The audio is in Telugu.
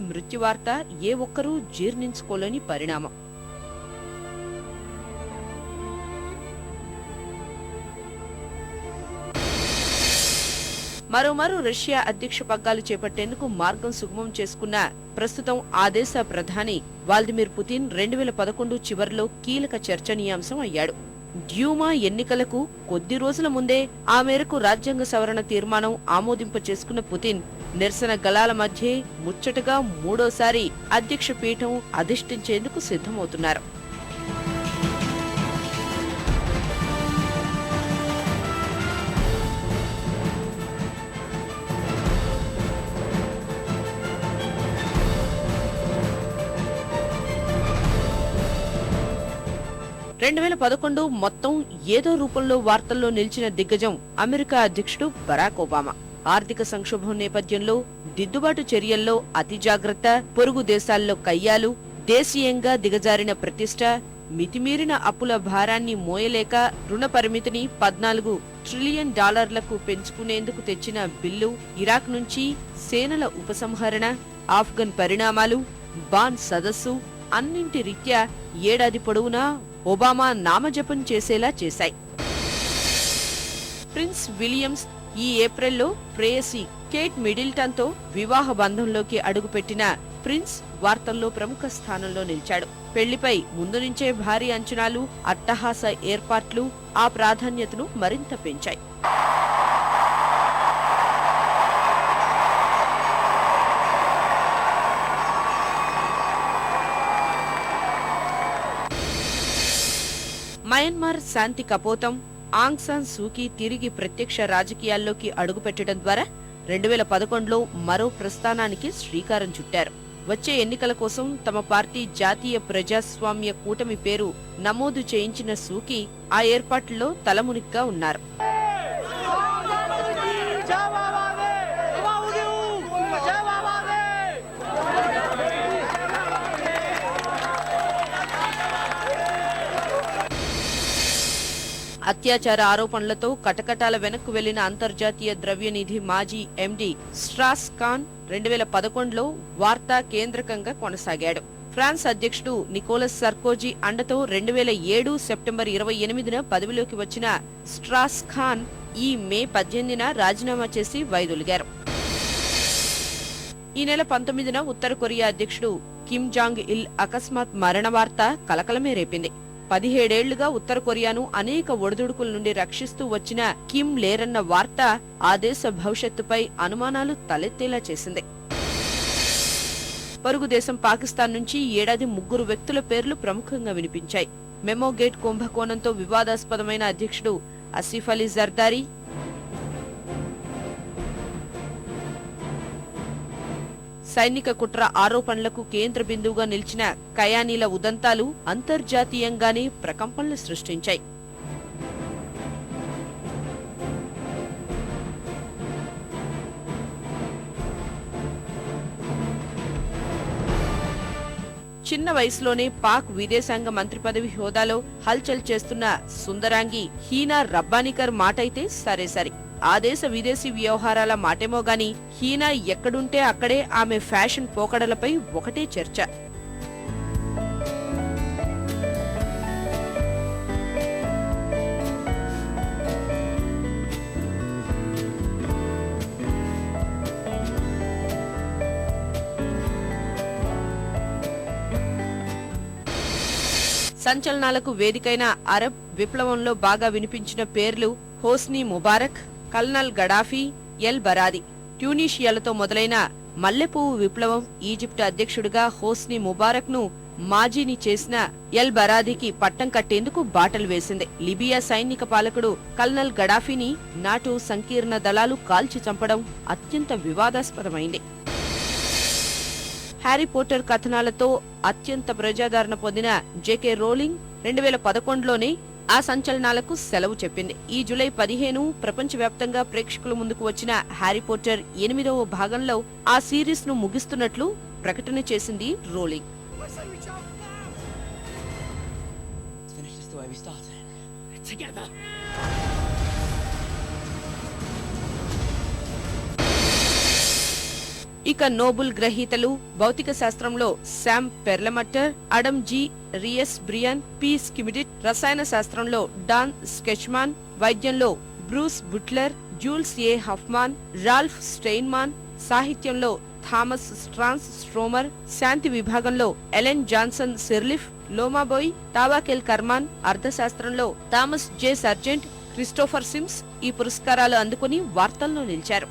మృత్యువార్త ఏ ఒక్కరూ జీర్ణించుకోలేని పరిణామం. మరోమారు రష్యా అధ్యక్ష పగ్గాలు చేపట్టేందుకు మార్గం సుగమం చేసుకున్న ప్రస్తుతం ఆ దేశ ప్రధాని వాల్దిమిర్ పుతిన్ రెండు వేల పదకొండు చివరిలో కీలక చర్చనీయాంశం అయ్యాడు. డ్యూమా ఎన్నికలకు కొద్ది రోజుల ముందే ఆ మేరకు రాజ్యాంగ సవరణ తీర్మానం ఆమోదింప చేసుకున్న పుతిన్ నిరసన గలాల మధ్య ముచ్చటగా మూడోసారి అధ్యక్ష పీఠం అధిష్ఠించేందుకు సిద్ధమవుతున్నారు. రెండు వేల పదకొండు మొత్తం ఏదో రూపంలో వార్తల్లో నిలిచిన దిగ్గజం అమెరికా అధ్యక్షుడు బరాక్ ఒబామా. ఆర్థిక సంక్షోభం నేపథ్యంలో దిద్దుబాటు చర్యల్లో అతి జాగ్రత్త పొరుగు దేశాల్లో కయ్యాలు దేశీయంగా దిగజారిన ప్రతిష్ట మితిమీరిన అప్పుల భారాన్ని మోయలేక రుణ పరిమితిని పద్నాలుగు ట్రిలియన్ డాలర్లకు పెంచుకునేందుకు తెచ్చిన బిల్లు ఇరాక్ నుంచి సేనల ఉపసంహరణ ఆఫ్ఘన్ పరిణామాలు బాన్ సదస్సు అన్నింటి రీత్యా ఏడాది పొడవునా ఒబామా నామజపం చేసేలా చేశాయి. ప్రిన్స్ విలియమ్స్ ఈ ఏప్రిల్లో ప్రేయసి కేట్ మిడిల్టన్తో వివాహ బంధంలోకి అడుగుపెట్టిన ప్రిన్స్ వార్తల్లో ప్రముఖ స్థానంలో నిలిచాడు. పెళ్ళిపై ముందు నుంచే భారీ అంచనాలు అట్టహాస ఏర్పాట్లు ఆ ప్రాధాన్యతను మరింత పెంచాయి. మయన్మార్ శాంతి కపోతం ఆంగ్ సాన్ సూకీ తిరిగి ప్రత్యక్ష రాజకీయాల్లోకి అడుగుపెట్టడం ద్వారా రెండు వేల పదకొండులో మరో ప్రస్థానానికి శ్రీకారం చుట్టారు. వచ్చే ఎన్నికల కోసం తమ పార్టీ జాతీయ ప్రజాస్వామ్య కూటమి పేరు నమోదు చేయించిన సూకీ ఆ ఏర్పాట్లలో తలమునిగ్గా ఉన్నారు. అత్యాచార ఆరోపణలతో కటకటాల వెనక్కు వెళ్ళిన అంతర్జాతీయ ద్రవ్యనిధి మాజీ ఎండి స్ట్రాస్ ఖాన్ రెండు వేల పదకొండులో వార్తా కేంద్రకంగా కొనసాగాడు. ఫ్రాన్స్ అధ్యక్షుడు నికోలస్ సర్కోజీ అండతో రెండు వేల ఏడు సెప్టెంబర్ ఇరవై ఎనిమిదిన పదవిలోకి వచ్చిన స్ట్రాస్ ఖాన్ ఈ మే పద్దెనిమిదిన రాజీనామా చేసి వైదొలిగారు. ఈ నెల పంతొమ్మిదిన ఉత్తర కొరియా అధ్యక్షుడు కిమ్ జాంగ్ ఇల్ అకస్మాత్ మరణ వార్త కలకలమే రేపింది. పదిహేడేళ్ళుగా ఉత్తర కొరియాను అనేక ఒడిదుడుకుల నుండి రక్షిస్తూ వచ్చిన కిమ్ లేరన్న వార్త ఆ దేశ భవిష్యత్తుపై అనుమానాలు తలెత్తేలా చేసింది. పొరుగు దేశం పాకిస్తాన్ నుంచి ఏడాది ముగ్గురు వ్యక్తుల పేర్లు ప్రముఖంగా వినిపించాయి. మెమో గేట్ కుంభకోణంతో వివాదాస్పదమైన అధ్యక్షుడు అసీఫ్ అలీ జర్దారీ సైనిక కుట్ర ఆరోపణలకు కేంద్ర బిందువుగా నిలిచిన కయానీల ఉదంతాలు అంతర్జాతీయంగానే ప్రకంపనలు సృష్టించాయి. చిన్న వయసులోనే పాక్ విదేశాంగ మంత్రి పదవి హోదాలో హల్చల్ చేస్తున్న సుందరాంగి హీనా రబ్బానికర్ మాటైతే సరే సరే ఆ దేశ విదేశీ వ్యవహారాల మాటేమో గాని హీనా ఎక్కడుంటే అక్కడే ఆమె ఫ్యాషన్ పోకడలపై ఒకటే చర్చ. సంచలనాలకు వేదికైన అరబ్ విప్లవంలో బాగా వినిపించిన పేర్లు Hosni Mubarak colonel Gaddafi El Baradei ట్యూనీషియాలతో మొదలైన మల్లెపువ్వు విప్లవం ఈజిప్ట్ అధ్యక్షుడిగా హోస్నీ ముబారక్ను మాజీని చేసిన ఎల్ బరాదికి పట్టం కట్టేందుకు బాటలు వేసింది. లిబియా సైనిక పాలకుడు కల్నల్ గడాఫీని నాటో సంకీర్ణ దళాలు కాల్చి చంపడం అత్యంత వివాదాస్పదమైంది. హ్యారీ పోటర్ కథనాలతో అత్యంత ప్రజాదరణ పొందిన జేకే రోలింగ్ రెండు వేల పదకొండులోనే ఆ సంచలనాలకు సెలవు చెప్పింది ఈ జూలై పదిహేను ప్రపంచవ్యాప్తంగా ప్రేక్షకుల ముందుకు వచ్చిన హ్యారీ పోటర్ ఎనిమిదవ భాగంలో ఆ సిరీస్ను ముగిస్తున్నట్లు ప్రకటన చేసింది రోలింగ్. Together. ఇక నోబుల్ గ్రహీతలు భౌతిక శాస్త్రంలో Sam Perlmutter Adam G Riess Brian P Schmidt రసాయన శాస్త్రంలో డాన్ స్కెచ్మాన్ వైద్యంలో Bruce Beutler Jules A Hoffmann Ralph Steinman సాహిత్యంలో థామస్ స్ట్రాన్స్ స్ట్రోమర్ శాంతి విభాగంలో Ellen Johnson Sirleaf Leymah Gbowee Tawakkol Karman అర్థశాస్త్రంలో Thomas J Sargent Christopher Sims ఈ పురస్కారాలు అందుకుని వార్తల్లో నిలిచారు.